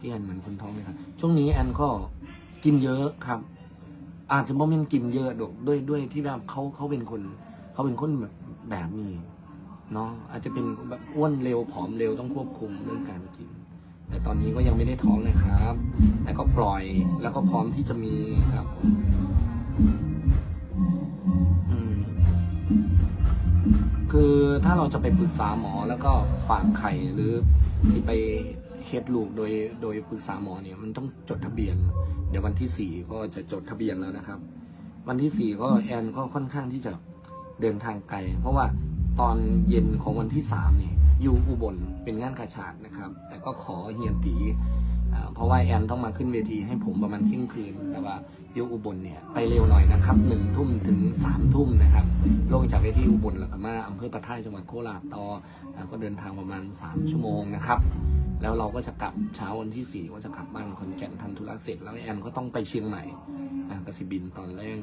พี่แอนเหมือนคนท้องไหมครับ ช่วงนี้แอนก็กินเยอะครับ อาจจะบ่แม่นกินเยอะดอกด้วยด้วยที่แบบเขาเขาเป็นคนเขาเป็นคนแบบแบบนี้เนาะอาจจะเป็นแบบอ้วนเร็วผอมเร็วต้องควบคุมเรื่องการกิน แต่ตอนนี้ก็ยังไม่ได้ท้องนะครับแต่ก็ปล่อยแล้วก็พร้อมที่จะมีครับคือถ้าเราจะไปปรึกษาหมอแล้วก็ฝากไข่หรือสิไป เฮ็ดลูกโดยโดยปรึกษาหมอเนี่ยมันต้องจดทะเบียน เดี๋ยววันที่สี่ก็จะจดทะเบียนแล้วนะครับ วันที่สี่ก็แอนก็ค่อนข้างที่จะเดินทางไกล เพราะว่าตอนเย็นของวันที่สามเนี่ยอยู่อุบลเป็นงานกาชาดนะครับ แต่ก็ขอเฮียนตีเพราะว่าแอนต้องมาขึ้นเวทีให้ผมประมาณเที่ยงคืนแต่ว่าอยู่อุบลเนี่ยไปเร็วหน่อยนะครับหนึ่งทุ่มถึงสามทุ่มนะครับลงจากเวทีอุบลแล้วก็มาอำเภอปะไทยจังหวัดโคราชต่อก็เดินทางประมาณ 3 ชั่วโมงนะครับ แล้วเราก็จะกลับเช้าวันที่สี่ก็จะกลับบ้านคอนแก่นทำธุระเสร็จ แล้วแอมก็ต้องไปเชียงใหม่อ่ากสิบินตอนแรก